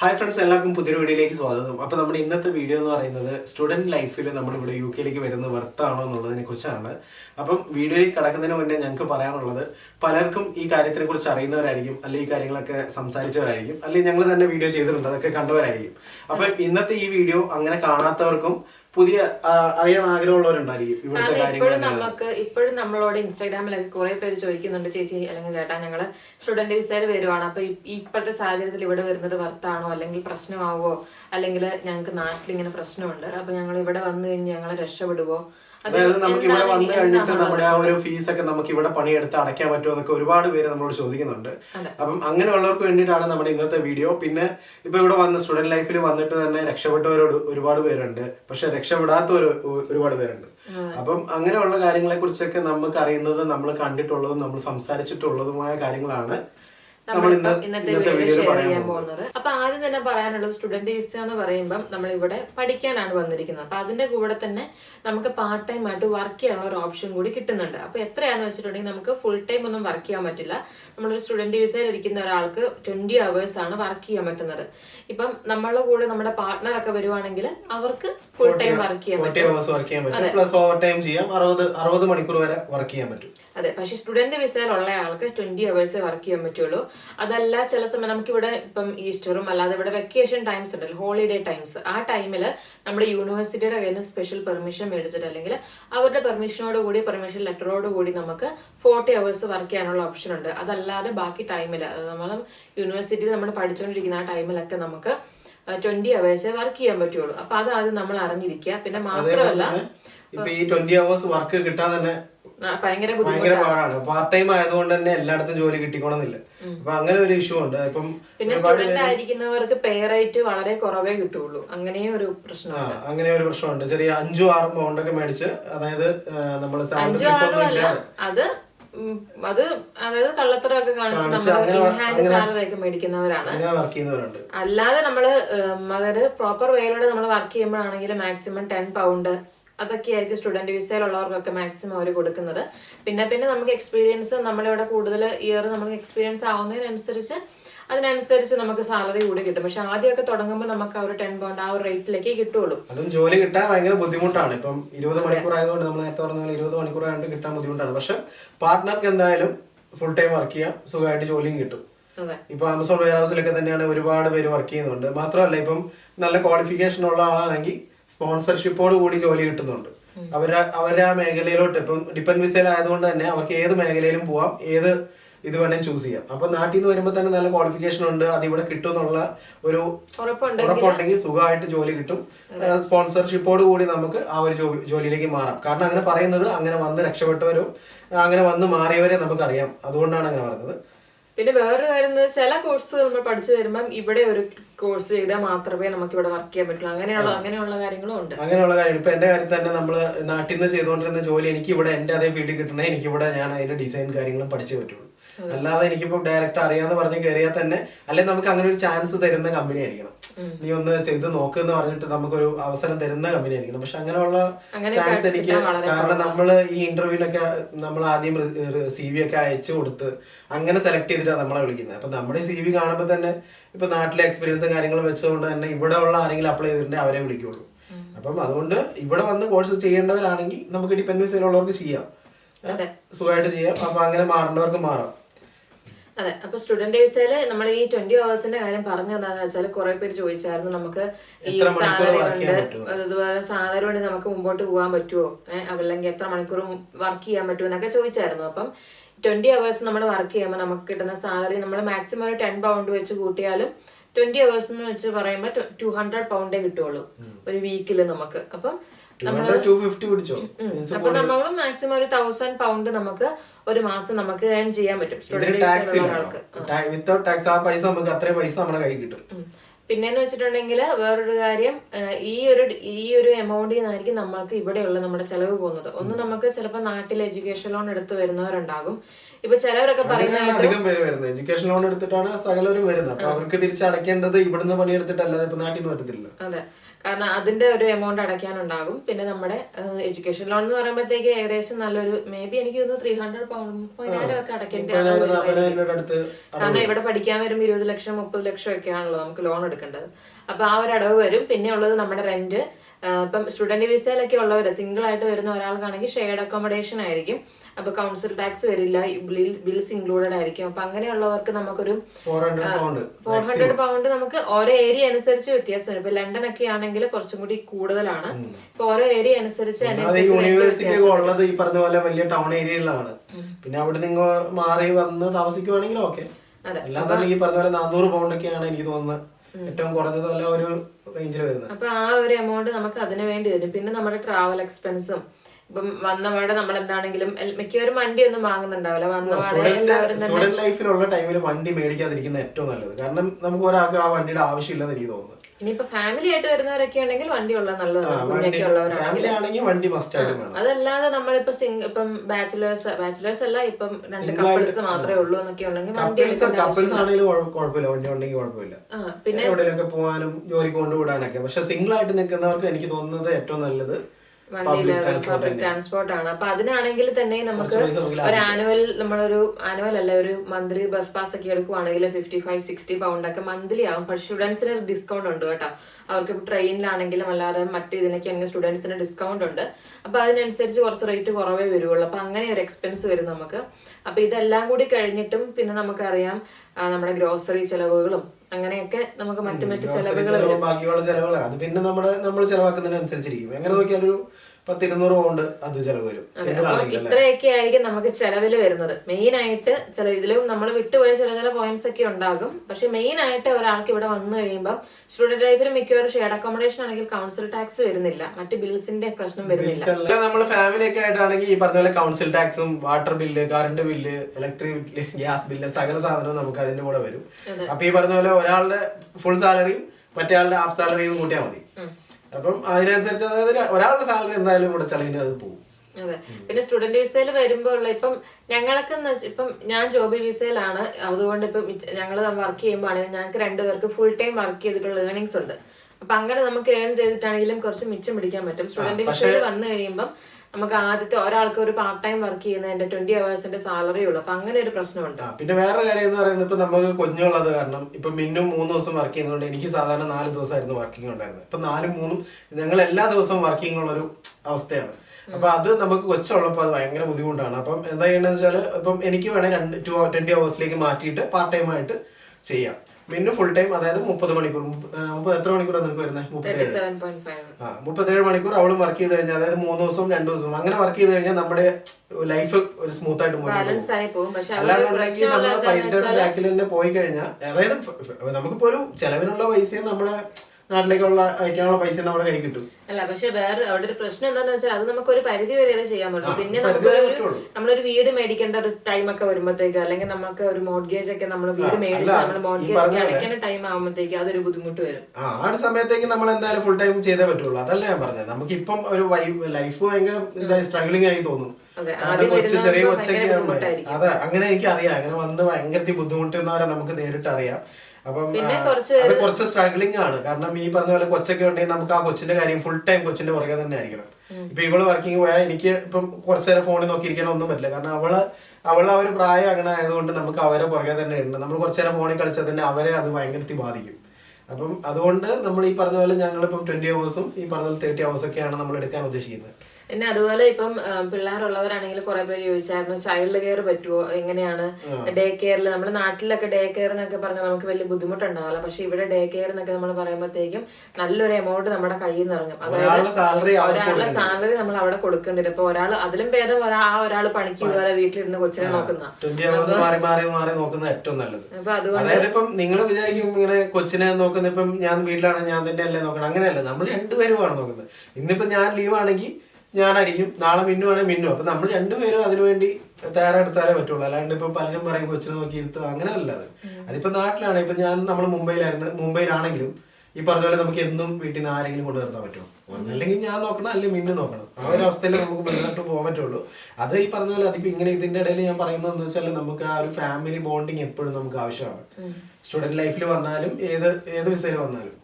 Hi friends എല്ലാവർക്കും പുതിയൊരു വീഡിയോയിലേക്ക് സ്വാഗതം. അപ്പോൾ നമ്മുടെ ഇന്നത്തെ വീഡിയോ എന്ന് പറയുന്നത് സ്റ്റുഡന്റ് ലൈഫിൽ നമ്മളിവിടെ യു കെയിലേക്ക് വരുന്നത് വർത്താണോ എന്നുള്ളതിനെ കുറിച്ചാണ്. അപ്പം വീഡിയോയിൽ കടക്കുന്നതിന് മുന്നേ ഞങ്ങൾക്ക് പറയാനുള്ളത് പലർക്കും ഈ കാര്യത്തിനെ കുറിച്ച് അറിയുന്നവരായിരിക്കും അല്ലെങ്കിൽ ഈ കാര്യങ്ങളൊക്കെ സംസാരിച്ചവരായിരിക്കും അല്ലെങ്കിൽ ഞങ്ങൾ തന്നെ വീഡിയോ ചെയ്തിട്ടുണ്ട് അതൊക്കെ കണ്ടവരായിരിക്കും. അപ്പം ഇന്നത്തെ ഈ വീഡിയോ അങ്ങനെ കാണാത്തവർക്കും പുതിയ അറിയാൻ ആഗ്രഹമുള്ളവരുണ്ടായിരിക്കും ഇവിടുത്തെ ഇപ്പോഴും നമുക്ക് ഇപ്പോഴും നമ്മളോട് ഇൻസ്റ്റാഗ്രാമിലൊക്കെ കുറെ പേര് ചോദിക്കുന്നുണ്ട് ചേച്ചി അല്ലെങ്കിൽ ചേട്ടാ ഞങ്ങൾ സ്റ്റുഡന്റ് വിസയിൽ വരുവാണ്. അപ്പൊ ഇപ്പോഴത്തെ സാഹചര്യത്തിൽ ഇവിടെ വരുന്നത് വർത്താണോ? അല്ലെങ്കിൽ പ്രശ്നമാവോ അല്ലെങ്കിൽ ഞങ്ങൾക്ക് നാട്ടിൽ ഇങ്ങനെ പ്രശ്നമുണ്ട്. അപ്പൊ ഞങ്ങൾ ഇവിടെ വന്നു കഴിഞ്ഞ് ഞങ്ങളെ രക്ഷപ്പെടുവോ? അതായത് നമുക്ക് ഇവിടെ വന്നു കഴിഞ്ഞിട്ട് നമ്മുടെ ആ ഒരു ഫീസ് ഒക്കെ നമുക്ക് ഇവിടെ പണിയെടുത്ത് അടയ്ക്കാൻ പറ്റുമോ എന്നൊക്കെ ഒരുപാട് പേര് നമ്മളോട് ചോദിക്കുന്നുണ്ട്. അപ്പം അങ്ങനെയുള്ളവർക്ക് വേണ്ടിയിട്ടാണ് നമ്മുടെ ഇന്നത്തെ വീഡിയോ. പിന്നെ ഇപ്പൊ ഇവിടെ വന്ന് സ്റ്റുഡന്റ് ലൈഫിൽ വന്നിട്ട് തന്നെ രക്ഷപ്പെട്ടവരോട് ഒരുപാട് പേരുണ്ട്. പക്ഷെ രക്ഷപ്പെടാത്തവർ ഒരുപാട് പേരുണ്ട്. അപ്പം അങ്ങനെയുള്ള കാര്യങ്ങളെ കുറിച്ചൊക്കെ നമുക്ക് അറിയുന്നത് നമ്മൾ കണ്ടിട്ടുള്ളതും നമ്മൾ സംസാരിച്ചിട്ടുള്ളതുമായ കാര്യങ്ങളാണ്. നമ്മൾ ഇന്ന് ഇന്നത്തെ ഇന്നത്തെ വീഡിയോ വീഡിയോയിൽ ഷെയർ ചെയ്യാൻ പോകുന്നത്. അപ്പൊ ആദ്യം തന്നെ പറയാനുള്ളത് സ്റ്റുഡന്റ് വിസ എന്ന് പറയുമ്പോൾ നമ്മൾ ഇവിടെ പഠിക്കാനാണ് വന്നിരിക്കുന്നത്. അപ്പൊ അതിന്റെ കൂടെ തന്നെ നമുക്ക് പാർട്ട് ടൈം ആയിട്ട് വർക്ക് ചെയ്യാനുള്ള ഒരു ഓപ്ഷൻ കൂടി കിട്ടുന്നുണ്ട്. അപ്പൊ എത്രയാണെന്ന് വെച്ചിട്ടുണ്ടെങ്കിൽ നമുക്ക് ഫുൾ ടൈം ഒന്നും വർക്ക് ചെയ്യാൻ പറ്റില്ല. നമ്മളൊരു സ്റ്റുഡന്റ് വിസയിൽ ഇരിക്കുന്ന ഒരാൾക്ക് ട്വന്റി അവേഴ്സ് ആണ് വർക്ക് ചെയ്യാൻ പറ്റുന്നത്. ഇപ്പം നമ്മളുടെ കൂടെ നമ്മുടെ പാർട്ട്ണർ ഒക്കെ വരുവാണെങ്കിൽ അവർക്ക് ഫുൾ ടൈം വർക്ക് ചെയ്യാൻ ഫോർട്ടി പറ്റും. അവേഴ്സ് വർക്ക് ചെയ്യാൻ പറ്റും. പ്ലസ് ഓവർ ടൈം ചെയ്യാം. അറുപത് അറുപത് മണിക്കൂർ വരെ വർക്ക് ചെയ്യാൻ പറ്റും. അതെ. പക്ഷെ സ്റ്റുഡന്റ് വിസയിലുള്ള ആൾക്ക് ട്വന്റി അവേഴ്സേ വർക്ക് ചെയ്യാൻ പറ്റുള്ളൂ. അതല്ല ചില സമയം നമുക്കിവിടെ ഇപ്പം ഈസ്റ്ററും അല്ലാതെ ഇവിടെ വെക്കേഷൻ ടൈംസ് ഉണ്ടല്ലോ ഹോളിഡേ ടൈംസ് ആ ടൈമിൽ നമ്മുടെ യൂണിവേഴ്സിറ്റിയുടെ കയ്യിൽ നിന്ന് സ്പെഷ്യൽ പെർമിഷൻ മേടിച്ചിട്ട് അല്ലെങ്കിൽ അവരുടെ പെർമിഷനോട് കൂടി പെർമിഷൻ ലെറ്ററോട് കൂടി നമുക്ക് ഫോർട്ടി അവേഴ്സ് വർക്ക് ചെയ്യാനുള്ള ഓപ്ഷൻ ഉണ്ട്. അതല്ലാതെ ബാക്കി ടൈമിൽ നമ്മൾ യൂണിവേഴ്സിറ്റിയിൽ നമ്മൾ പഠിച്ചുകൊണ്ടിരിക്കുന്ന ആ ടൈമിലൊക്കെ നമുക്ക് ട്വന്റി അവേഴ്സേ വർക്ക് ചെയ്യാൻ പറ്റുള്ളൂ. അപ്പൊ അത് ആദ്യം നമ്മൾ അറിഞ്ഞിരിക്കുക. പിന്നെ മാത്രമല്ല ഇപ്പൊ ഈ ട്വന്റി അവേഴ്സ് വർക്ക് കിട്ടാൻ തന്നെ ഭയങ്കര പാടാണ്. പാർട്ട് ടൈം ആയതുകൊണ്ട് തന്നെ എല്ലായിടത്തും ജോലി കിട്ടിക്കോണമെന്നില്ല അപ്പൊ അങ്ങനെ ഒരു ഇഷ്യൂ ഉണ്ട്. ഇപ്പം പിന്നെ സ്റ്റുഡന്റ് ആയിരിക്കുന്നവർക്ക് പേ റേറ്റ് വളരെ കുറവേ കിട്ടുള്ളൂ അങ്ങനെയും ഒരു പ്രശ്നം അങ്ങനെ ഒരു പ്രശ്നമുണ്ട്. ചെറിയ അഞ്ചും ആറും പൗണ്ടൊക്കെ മേടിച്ച് അതായത് നമ്മൾ സാലറി അത് അത് അതായത് കള്ളത്തരമൊക്കെ കാണിച്ച് നമ്മൾ സാലറി ഒക്കെ മേടിക്കുന്നവരാണ്. അല്ലാതെ നമ്മൾ അതായത് പ്രോപ്പർ വേയിലൂടെ നമ്മൾ വർക്ക് ചെയ്യുമ്പോഴാണെങ്കിൽ മാക്സിമം ടെൻ പൗണ്ട് അതൊക്കെ ആയിരിക്കും സ്റ്റുഡന്റ് വിസയിലുള്ളവർക്കൊക്കെ മാക്സിമം അവർ കൊടുക്കുന്നത്. പിന്നെ പിന്നെ നമുക്ക് എക്സ്പീരിയൻസ് നമ്മളിവിടെ കൂടുതൽ ഇയർ നമുക്ക് എക്സ്പീരിയൻസ് ആവുന്നതിനനുസരിച്ച് അതിനനുസരിച്ച് നമുക്ക് സാലറി കൂടി കിട്ടും. പക്ഷെ ആദ്യമൊക്കെ തുടങ്ങുമ്പോൾ നമുക്ക് ആ ഒരു ടെൻ പൗണ്ട് ആ ഒരു റേറ്റിലേക്ക് കിട്ടുള്ളൂ. അതും ജോലി കിട്ടാൻ ഭയങ്കര ബുദ്ധിമുട്ടാണ്. ഇപ്പം ഇരുപത് മണിക്കൂർ ആയതുകൊണ്ട് നമ്മൾ നേരത്തെ പറഞ്ഞ പോലെ ഇരുപത് മണിക്കൂർ ആയതുകൊണ്ട് കിട്ടാൻ ബുദ്ധിമുട്ടാണ്. പക്ഷെ പാർട്ട്ണർക്ക് എന്തായാലും ഫുൾ ടൈം വർക്ക് ചെയ്യാം. സുഖമായിട്ട് ജോലിയും കിട്ടും. ഇപ്പൊ ആമസോൺ വെയർ ഹൗസിലൊക്കെ തന്നെയാണ് ഒരുപാട് പേര് വർക്ക് ചെയ്യുന്നുണ്ട്. മാത്രമല്ല ഇപ്പം നല്ല ക്വാളിഫിക്കേഷൻ ഉള്ള ആളാണെങ്കിൽ സ്പോൺസർഷിപ്പോട് കൂടി ജോലി കിട്ടുന്നുണ്ട്. അവരുടെ അവരുടെ ആ മേഖലയിലോട്ട് ഇപ്പം ഡിപ്പെൻഡ് വിസയിൽ ആയതുകൊണ്ട് തന്നെ അവർക്ക് ഏത് മേഖലയിലും പോവാം. ഏത് ഇത് വേണേൽ ചൂസ് ചെയ്യാം. അപ്പൊ നാട്ടിൽ നിന്ന് വരുമ്പോൾ തന്നെ നല്ല ക്വാളിഫിക്കേഷൻ ഉണ്ട്. അത് ഇവിടെ കിട്ടും എന്നുള്ള ഒരു ഉറപ്പുണ്ട് ഉറപ്പുണ്ടെങ്കിൽ സുഖമായിട്ട് ജോലി കിട്ടും. സ്പോൺസർഷിപ്പോട് കൂടി നമുക്ക് ആ ഒരു ജോലിയിലേക്ക് മാറാം. കാരണം അങ്ങനെ പറയുന്നത് അങ്ങനെ വന്ന് രക്ഷപ്പെട്ടവരും അങ്ങനെ വന്ന് മാറിയവരെ നമുക്കറിയാം. അതുകൊണ്ടാണ് അങ്ങനെ പറഞ്ഞത്. പിന്നെ വേറൊരു കാര്യം എന്ന് വെച്ചാൽ ചില കോഴ്സുകൾ നമ്മൾ പഠിച്ചു വരുമ്പം ഇവിടെ ഒരു കോഴ്സ് ചെയ്താൽ മാത്രമേ നമുക്ക് ഇവിടെ വർക്ക് ചെയ്യാൻ പറ്റുള്ളൂ. അങ്ങനെയുള്ള അങ്ങനെയുള്ള കാര്യങ്ങളും ഉണ്ട്. അങ്ങനെയുള്ള കാര്യം. ഇപ്പൊ എന്റെ കാര്യത്തിൽ തന്നെ നമ്മൾ നാട്ടിൽ നിന്ന് ചെയ്തുകൊണ്ടിരുന്ന ജോലി എനിക്ക് ഇവിടെ എന്റെ അതേ ഫീൽഡിൽ കിട്ടണേ എനിക്ക് ഇവിടെ ഞാൻ അതിന്റെ ഡിസൈൻ കാര്യങ്ങളും പഠിച്ചേ പറ്റുള്ളൂ. അല്ലാതെ എനിക്കിപ്പോ ഡയറക്റ്റ് അറിയാന്ന് പറഞ്ഞ് കയറിയാൽ തന്നെ അല്ലെങ്കിൽ നമുക്ക് അങ്ങനെ ഒരു ചാൻസ് തരുന്ന കമ്പനി ആയിരിക്കണം. നീ ഒന്ന് ചെയ്ത് നോക്ക് എന്ന് പറഞ്ഞിട്ട് നമുക്കൊരു അവസരം തരുന്ന കമ്പനി ആയിരിക്കണം. പക്ഷെ അങ്ങനെയുള്ള അങ്ങനെ ചാൻസ് എനിക്ക് കാരണം നമ്മൾ ഈ ഇന്റർവ്യൂവിനൊക്കെ നമ്മൾ ആദ്യം സി വി ഒക്കെ അയച്ചു കൊടുത്ത് അങ്ങനെ സെലക്ട് ചെയ്തിട്ടാണ് നമ്മളെ വിളിക്കുന്നത്. അപ്പൊ നമ്മുടെ സി വി കാണുമ്പോൾ തന്നെ ഇപ്പൊ നാട്ടിലെ എക്സ്പീരിയൻസും കാര്യങ്ങളും വെച്ചതുകൊണ്ട് തന്നെ ഇവിടെ ഉള്ള ആരെങ്കിലും അപ്ലൈ ചെയ്തിട്ടുണ്ടെങ്കിൽ അവരെ വിളിക്കുള്ളൂ. അപ്പം അതുകൊണ്ട് ഇവിടെ വന്ന് കോഴ്സ് ചെയ്യേണ്ടവരാണെങ്കിൽ നമുക്ക് ഡിപ്പെൻഡൻസിയിലുള്ളവർക്ക് ചെയ്യാം? സുഖമായിട്ട് ചെയ്യാം. അപ്പൊ അങ്ങനെ മാറേണ്ടവർക്ക് മാറാം. അതെ അപ്പൊ സ്റ്റുഡന്റ് വിസയിൽ നമ്മൾ ഈ ട്വന്റി അവേഴ്സിന്റെ കാര്യം പറഞ്ഞു എന്താന്ന് വെച്ചാൽ കുറെ പേര് ചോദിച്ചായിരുന്നു നമുക്ക് ഈ സാലറി കൊണ്ട്? അതുപോലെ സാലറി കൊണ്ട് നമുക്ക് മുമ്പോട്ട് പോകാൻ പറ്റുമോ അല്ലെങ്കിൽ എത്ര മണിക്കൂർ വർക്ക് ചെയ്യാൻ പറ്റുമോ എന്നൊക്കെ ചോദിച്ചായിരുന്നു. അപ്പം ട്വന്റി അവേഴ്സ് നമ്മൾ വർക്ക് ചെയ്യുമ്പോൾ നമുക്ക് കിട്ടുന്ന സാലറി നമ്മൾ മാക്സിമം ഒരു ടെൻ പൗണ്ട് വെച്ച് കൂട്ടിയാലും ട്വന്റി അവേഴ്സ് എന്ന് വെച്ച് പറയുമ്പോൾ ടു ഹൺഡ്രഡ് പൗണ്ടേ കിട്ടുള്ളൂ ഒരു വീക്കിൽ നമുക്ക്. അപ്പൊ നമ്മൾ മാക്സിമം ഒരു തൗസൻഡ് പൗണ്ട് നമുക്ക് ഒരു മാസം നമുക്ക് ഏൺ ചെയ്യാൻ പറ്റും. ടാക്സ് ആൾക്ക്. വിത്തൗട്ട് ടാക്സ് ആ പൈസ നമുക്ക് അത്രയും പൈസ നമ്മുടെ കിട്ടും. പിന്നെന്ന് വെച്ചിട്ടുണ്ടെങ്കിൽ വേറൊരു കാര്യം ഈ ഒരു ഈ ഒരു എമൗണ്ടിൽ നിന്നായിരിക്കും നമ്മൾക്ക് ഇവിടെയുള്ള നമ്മുടെ ചെലവ് പോകുന്നത്. ഒന്ന് നമുക്ക് ചിലപ്പോൾ നാട്ടിൽ എഡ്യൂക്കേഷൻ ലോൺ എടുത്ത് വരുന്നവരുണ്ടാകും. ഇപ്പൊ ചിലവരൊക്കെ പറയുന്നത് അധികം പേര് വരുന്നത്. എഡ്യൂക്കേഷൻ ലോൺ എടുത്തിട്ടാണ് സകലവരും വരുന്നത്. അപ്പൊ അവർക്ക് തിരിച്ചടക്കേണ്ടത് ഇവിടുന്ന് പണിയെടുത്തിട്ടല്ലാതെ ഇപ്പൊ നാട്ടിൽ നിന്ന് പറ്റത്തില്ല അതെ. കാരണം അതിന്റെ ഒരു എമൗണ്ട് അടയ്ക്കാനുണ്ടാകും. പിന്നെ നമ്മുടെ എഡ്യൂക്കേഷൻ ലോൺ എന്ന് പറയുമ്പോഴത്തേക്ക് ഏകദേശം നല്ലൊരു മേ ബി എനിക്ക് തോന്നുന്നു ത്രീ ഹൺഡ്രഡ് പൗണ്ട് മുപ്പതിനായിരം ഒക്കെ അടയ്ക്കേണ്ട കാരണം ഇവിടെ പഠിക്കാൻ വരുമ്പോൾ ഇരുപത് ലക്ഷം മുപ്പത് ലക്ഷം ഒക്കെ ആണല്ലോ നമുക്ക് ലോൺ എടുക്കേണ്ടത്. അപ്പൊ ആ ഒരു അടവ് വരും. പിന്നെ ഉള്ളത് നമ്മുടെ റെന്റ് ഇപ്പം സ്റ്റുഡന്റ് വിസയിലൊക്കെ ഉള്ളവര് സിംഗിൾ ആയിട്ട് വരുന്ന ഒരാൾക്കാണെങ്കിൽ ഷെയർഡ് അക്കോമഡേഷൻ ആയിരിക്കും. അപ്പൊ കൗൺസിൽ ടാക്സ് വരില്ല ബിൽസ് ഇൻക്ലൂഡഡ് ആയിരിക്കും. അപ്പൊ അങ്ങനെയുള്ളവർക്ക് നമുക്കൊരു ഫോർ ഹൺഡ്രഡ് പൗണ്ട് നമുക്ക് ഓരോ ഏരിയ അനുസരിച്ച് വ്യത്യാസം വരും. ഇപ്പൊ ലണ്ടൻ ഒക്കെ ആണെങ്കിൽ കുറച്ചും കൂടി കൂടുതലാണ്. ഇപ്പൊ ഓരോ ഏരിയ അനുസരിച്ച് യൂണിവേഴ്സിറ്റി ഉള്ളത് ഈ പറഞ്ഞ പോലെ വലിയ ടൗൺ ഏരിയയിലാണ് പിന്നെ അവിടെ നിങ്ങൾ മാറി വന്ന് താമസിക്കുവാണെങ്കിൽ ഓക്കെ. അല്ലാതെ ഈ പറഞ്ഞ പോലെ നാനൂറ് പൗണ്ട് ഒക്കെയാണ് എനിക്ക് തോന്നുന്നത്. ഏറ്റവും കുറഞ്ഞത് അല്ല ഒരു റേഞ്ചിൽ വരുന്നത്. അപ്പൊ ആ ഒരു എമൗണ്ട് നമുക്ക് അതിനു വേണ്ടി വരും. പിന്നെ നമ്മുടെ ട്രാവൽ എക്സ്പെൻസും ഇപ്പം വന്നപാടെ നമ്മൾ എന്താണെങ്കിലും മിക്കവാറും വണ്ടി ഒന്നും വാങ്ങുന്നുണ്ടാവില്ല സ്റ്റുഡന്റ് ലൈഫിലുള്ള ടൈമിൽ വണ്ടി മേടിക്കാതിരിക്കുന്ന ഏറ്റവും നല്ലത്. കാരണം നമുക്ക് ഒരാൾക്ക് ആ വണ്ടിയുടെ ആവശ്യമില്ലെന്ന് എനിക്ക് തോന്നുന്നു. ഇനിയിപ്പോ ഫാമിലി ആയിട്ട് വരുന്നവരൊക്കെ ഉണ്ടെങ്കിൽ വണ്ടി ഉള്ളത് നല്ലതാണ്. കുഞ്ഞൊക്കെ ഉള്ളവരാണ് വണ്ടി മസ്റ്റ് ആയിട്ട് വേണം. അതല്ലാതെ നമ്മളിപ്പോ സിംഗ് ഇപ്പം ബാച്ചിലേഴ്സ് ബാച്ചിലേഴ്സ് അല്ല ഇപ്പം രണ്ട് കപ്പിൾസ് മാത്രമേ ഉള്ളൂ എന്നൊക്കെ ഉണ്ടെങ്കിൽ വണ്ടി പിന്നെ എവിടെയൊക്കെ പോകാനും ജോലിക്ക് കൊണ്ടുവിടാനൊക്കെ. പക്ഷെ സിംഗിൾ ആയിട്ട് നിൽക്കുന്നവർക്ക് എനിക്ക് തോന്നുന്നത് ഏറ്റവും നല്ലത് വണ്ടിയിൽ പബ്ലിക് ട്രാൻസ്പോർട്ട് ആണ്. അപ്പൊ അതിനാണെങ്കിൽ തന്നെ നമുക്ക് ഒരു ആനുവൽ നമ്മളൊരു ആനുവൽ അല്ല ഒരു മന്ത്ലി ബസ് പാസ് ഒക്കെ എടുക്കുവാണെങ്കിൽ ഫിഫ്റ്റി ഫൈവ് സിക്സ്റ്റി പൗണ്ട് ഒക്കെ മന്ത്ലി ആവും. പക്ഷെ സ്റ്റുഡൻസിന് ഡിസ്കൗണ്ട് ഉണ്ട് കേട്ടോ. അവർക്ക് ട്രെയിനിലാണെങ്കിലും അല്ലാതെ മറ്റു ഇതിനൊക്കെ ആണെങ്കിൽ സ്റ്റുഡൻസിന് ഡിസ്കൗണ്ട് ഉണ്ട്. അപ്പൊ അതിനനുസരിച്ച് കുറച്ച് റേറ്റ് കുറവേ വരുള്ളൂ അപ്പൊ അങ്ങനെ ഒരു എക്സ്പെൻസ് വരും നമുക്ക്. അപ്പൊ ഇതെല്ലാം കൂടി കഴിഞ്ഞിട്ടും പിന്നെ നമുക്കറിയാം നമ്മുടെ ഗ്രോസറി ചെലവുകളും അങ്ങനെയൊക്കെ നമുക്ക് മറ്റു മറ്റു ചെലവുകൾ ബാക്കിയുള്ള ചെലവുകൾ അത് പിന്നെ നമ്മുടെ നമ്മൾ ചെലവാക്കുന്നതിനനുസരിച്ചിരിക്കും. എങ്ങനെ നോക്കിയാൽ ഒരു പത്ത് ഇരുന്നൂറ് പൗണ്ട് അത് ചെലവ് വരും. ഇത്രയൊക്കെ ആയിരിക്കും നമുക്ക് ചെലവിൽ വരുന്നത്. മെയിൻ ആയിട്ട് ചില ഇതിലും നമ്മൾ വിട്ടുപോയ ചില ചില പോയിന്റ്സ് ഒക്കെ ഉണ്ടാകും. പക്ഷെ മെയിൻ ആയിട്ട് ഒരാൾക്ക് ഇവിടെ വന്നു കഴിയുമ്പോൾ സ്റ്റുഡന്റ് ലൈഫിൽ മിക്കവാറും ഷെയർ അക്കോമഡേഷൻ ആണെങ്കിൽ കൗൺസിൽ ടാക്സ് വരുന്നില്ല. മറ്റു ബിൽസിന്റെ പ്രശ്നം വരുന്നില്ല. നമ്മൾ ഫാമിലി ഒക്കെ ആയിട്ടാണെങ്കിൽ ഈ പറഞ്ഞ പോലെ കൗൺസിൽ ടാക്സും water bill current bill electric bill gas bill സകല സാധനവും നമുക്ക് അതിന്റെ കൂടെ വരും. അപ്പൊ ഈ പറഞ്ഞ പോലെ ഒരാളുടെ ഫുൾ സാലറിയും മറ്റേ ആളുടെ ഹാഫ് സാലറിയും കൂട്ടിയാൽ മതി. അപ്പം അതിനനുസരിച്ച് അതായത് ഒരാളുടെ സാലറി എന്തായാലും ഇവിടെ ചെലവിന് അത് പോകും അതെ. പിന്നെ സ്റ്റുഡന്റ് വിസയിൽ വരുമ്പോൾ ഉള്ള ഇപ്പം ഞങ്ങൾക്ക് എന്ന് ഇപ്പം ഞാൻ ജോബ് വിസയിലാണ് അതുകൊണ്ട് ഇപ്പം ഞങ്ങൾ വർക്ക് ചെയ്യുമ്പോൾ ആണെങ്കിൽ ഞങ്ങൾക്ക് രണ്ടുപേർക്ക് ഫുൾ ടൈം വർക്ക് ചെയ്തിട്ടുള്ള ഏർണിങ്സ് ഉണ്ട്. അപ്പൊ അങ്ങനെ നമുക്ക് ഏൺ ചെയ്തിട്ടാണെങ്കിലും കുറച്ച് മിച്ചം പിടിക്കാൻ പറ്റും. സ്റ്റുഡന്റ് വിസയിൽ വന്നു കഴിയുമ്പോൾ നമുക്ക് ആദ്യത്തെ ഒരാൾക്ക് ഒരു പാർട്ട് ടൈം വർക്ക് ചെയ്യുന്നതിന്റെ ട്വന്റി അവേഴ്സിന്റെ സാലറി ഉള്ളു. അപ്പൊ അങ്ങനെ ഒരു പ്രശ്നമുണ്ട്. പിന്നെ വേറെ കാര്യം എന്ന് പറയുന്നത് ഇപ്പൊ നമുക്ക് കുഞ്ഞുള്ളത് കാരണം ഇപ്പൊ മിന്നും മൂന്ന് ദിവസം വർക്ക് ചെയ്യുന്നതുകൊണ്ട് എനിക്ക് സാധാരണ നാല് ദിവസമായിരുന്നു വർക്കിംഗ് ഉണ്ടായിരുന്നത്. ഇപ്പൊ നാലും മൂന്നും ഞങ്ങൾ എല്ലാ ദിവസവും വർക്കിംഗ് ഉള്ള ഒരു അവസ്ഥയാണ്. അപ്പൊ അത് നമുക്ക് കൊച്ചുള്ളപ്പോൾ അത് ഭയങ്കര ബുദ്ധിമുട്ടാണ്. അപ്പം എന്താ ചെയ്യേണ്ടതെന്ന് വെച്ചാൽ ഇപ്പം എനിക്ക് വേണേൽ രണ്ട് ട്വന്റി അവേഴ്സിലേക്ക് മാറ്റിയിട്ട് പാർട്ട് ടൈം ആയിട്ട് ചെയ്യാം. മിന്നു ഫുൾ ടൈം അതായത് മുപ്പത് മണിക്കൂർ. മുപ്പത് എത്ര മണിക്കൂറാണ് നിങ്ങൾക്ക് വരുന്നത് മുപ്പത്തേഴ്. ആ മുപ്പത്തേഴ് മണിക്കൂർ അവളും വർക്ക് ചെയ്ത് കഴിഞ്ഞാൽ അതായത് മൂന്ന് ദിവസവും രണ്ട് ദിവസവും അങ്ങനെ വർക്ക് ചെയ്ത് കഴിഞ്ഞാൽ നമ്മുടെ ലൈഫ് ഒരു സ്മൂത്ത് ആയിട്ട് പോകും. അല്ലാന്നുണ്ടെങ്കിൽ നമ്മളെ പൈസയുടെ ബാക്കിൽ തന്നെ പോയി കഴിഞ്ഞാൽ അതായത് നമുക്കിപ്പോ ഒരു ചെലവിനുള്ള പൈസയും നമ്മുടെ നാട്ടിലേക്കുള്ള അയക്കാനുള്ള പൈസ നമ്മുടെ കൈ കിട്ടും. അല്ല പക്ഷെ വേറെ അവിടെ ഒരു പ്രശ്നം എന്താണെന്ന് വെച്ചാൽ അത് നമുക്ക് ഒരു പരിധി വരെ ചെയ്യാൻ പറ്റും പിന്നെ നമുക്ക്. നമ്മളൊരു വീട് മേടിക്കേണ്ട ഒരു ടൈം ഒക്കെ വരുമ്പോഴത്തേക്ക് അല്ലെങ്കിൽ നമുക്ക് ഒരു മോഡ്ഗേജ് ഒക്കെ നമ്മൾ വീട് മേടിച്ച് നമ്മൾ മോഡ്ഗേജ് അടയ്ക്കേണ്ട ടൈം ആകുമ്പോഴത്തേക്ക് അതൊരു ബുദ്ധിമുട്ട് വരും. ആ ഒരു സമയത്തേക്ക് നമ്മൾ എന്തായാലും ഫുൾ ടൈം ചെയ്തേ പറ്റുള്ളൂ. അതല്ല ഞാൻ പറഞ്ഞത്. നമുക്ക് ഇപ്പം ഒരു ലൈഫ് ഭയങ്കര സ്ട്രഗ്ലിംഗ് ആയി തോന്നുന്നു കൊച്ചു ചെറിയ കൊച്ചൊക്കെ. അതെ അങ്ങനെ എനിക്ക് അറിയാം അങ്ങനെ വന്ന് ഭയങ്കര ബുദ്ധിമുട്ടുന്നവരെ നമുക്ക് നേരിട്ട് അറിയാം അപ്പം കുറച്ച് അത് കുറച്ച് സ്ട്രഗ്ലിംഗ് ആണ്. കാരണം ഈ പറഞ്ഞ പോലെ കൊച്ചൊക്കെ ഉണ്ടെങ്കിൽ നമുക്ക് ആ കൊച്ചിന്റെ കാര്യം ഫുൾ ടൈം കൊച്ചിന്റെ പുറകെ തന്നെ ആയിരിക്കണം. ഇപ്പൊ ഇവൾ വർക്കിംഗ് പോയാൽ എനിക്ക് ഇപ്പം കുറച്ചു നേരം ഫോണിൽ നോക്കിയിരിക്കാൻ ഒന്നും പറ്റില്ല. കാരണം അവൾ അവളെ ആ ഒരു പ്രായം അങ്ങനെ ആയതുകൊണ്ട് നമുക്ക് അവരെ പുറകെ തന്നെ ഇടണം. നമ്മൾ കുറച്ചു നേരം ഫോണിൽ കളിച്ചാൽ തന്നെ അവരെ അത് ഭയങ്കരത്തിൽ ബാധിക്കും. അപ്പം അതുകൊണ്ട് നമ്മൾ ഈ പറഞ്ഞ പോലെ ഞങ്ങളിപ്പം ട്വന്റി അവേഴ്സും ഈ പറഞ്ഞ പോലെ തേർട്ടി അവേഴ്സ് ഒക്കെയാണ് നമ്മൾ എടുക്കാൻ ഉദ്ദേശിക്കുന്നത്. പിന്നെ അതുപോലെ ഇപ്പം പിള്ളേരുള്ളവരാണെങ്കിൽ കുറെ പേര് ചോദിച്ചായിരുന്നു ചൈൽഡ് കെയർ പറ്റുമോ എങ്ങനെയാണ്? ഡേ കെയറിൽ നമ്മുടെ നാട്ടിലൊക്കെ ഡേ കെയർ എന്നൊക്കെ പറഞ്ഞാൽ നമുക്ക് വലിയ ബുദ്ധിമുട്ടുണ്ടാവില്ല പക്ഷെ ഇവിടെ ഡേ കെയർ എന്നൊക്കെ നമ്മൾ പറയുമ്പോഴത്തേക്കും നല്ലൊരു എമൗണ്ട് നമ്മുടെ കയ്യിൽ നിന്ന് ഇറങ്ങും. ഒരാളുടെ സാലറി ഒരാളുടെ സാലറി നമ്മൾ അവിടെ കൊടുക്കേണ്ടി വരും അപ്പൊ ഒരാൾ അതിലും ഭേദം ഒരാ ആ ഒരാൾ പണിക്ക് ഇതുപോലെ വീട്ടിലിരുന്ന് കൊച്ചിനെ നോക്കുന്ന. മാറി മാറി മാറി നോക്കുന്നത് ഏറ്റവും നല്ലത്. അതായത് ഇപ്പം നിങ്ങൾ വിചാരിക്കും ഇങ്ങനെ കൊച്ചിനെ നോക്കുന്ന ഇപ്പം ഞാൻ വീട്ടിലാണ് ഞാൻ തന്നെ അല്ലേ നോക്കണം. അങ്ങനെയല്ല. നമ്മൾ രണ്ടുപേരുമാണ് നോക്കുന്നത്. ഇന്നിപ്പം ഞാൻ ലീവ് ആണെങ്കിൽ അടിക്കും നാളെ മിന്നു ആണെങ്കിൽ മിന്നു. അപ്പൊ നമ്മൾ രണ്ടുപേരും അതിനുവേണ്ടി തയ്യാറെടുത്താലേ പറ്റുള്ളൂ. അല്ലാണ്ട് ഇപ്പം പലരും പറയും കൊച്ചിനെ നോക്കി ഇരുത്തുക അങ്ങനെയല്ല അത്. അതിപ്പോ നാട്ടിലാണ്. ഇപ്പൊ ഞാൻ നമ്മൾ മുംബൈയിലായിരുന്നു. മുംബൈയിലാണെങ്കിലും ഈ പറഞ്ഞ പോലെ നമുക്ക് എന്നും വീട്ടിൽ നിന്ന് ആരെങ്കിലും കൊണ്ടുവരുത്താൻ പറ്റും. പറ്റുമോ ഒന്നല്ലെങ്കിൽ ഞാൻ നോക്കണം അല്ലെങ്കിൽ മിന്നു നോക്കണം. ആ ഒരു അവസ്ഥയിൽ നമുക്ക് മുന്നോട്ട് പോകാൻ പറ്റുള്ളൂ. അത് ഈ പറഞ്ഞ പോലെ അതിപ്പോ ഇങ്ങനെ ഇതിന്റെ ഇടയിൽ ഞാൻ പറയുന്നത് എന്താ വെച്ചാൽ നമുക്ക് ആ ഒരു ഫാമിലി ബോണ്ടിങ് എപ്പോഴും നമുക്ക് ആവശ്യമാണ്. സ്റ്റുഡന്റ് ലൈഫിൽ വന്നാലും ഏത് ഏത് വിസയിൽ വന്നാലും.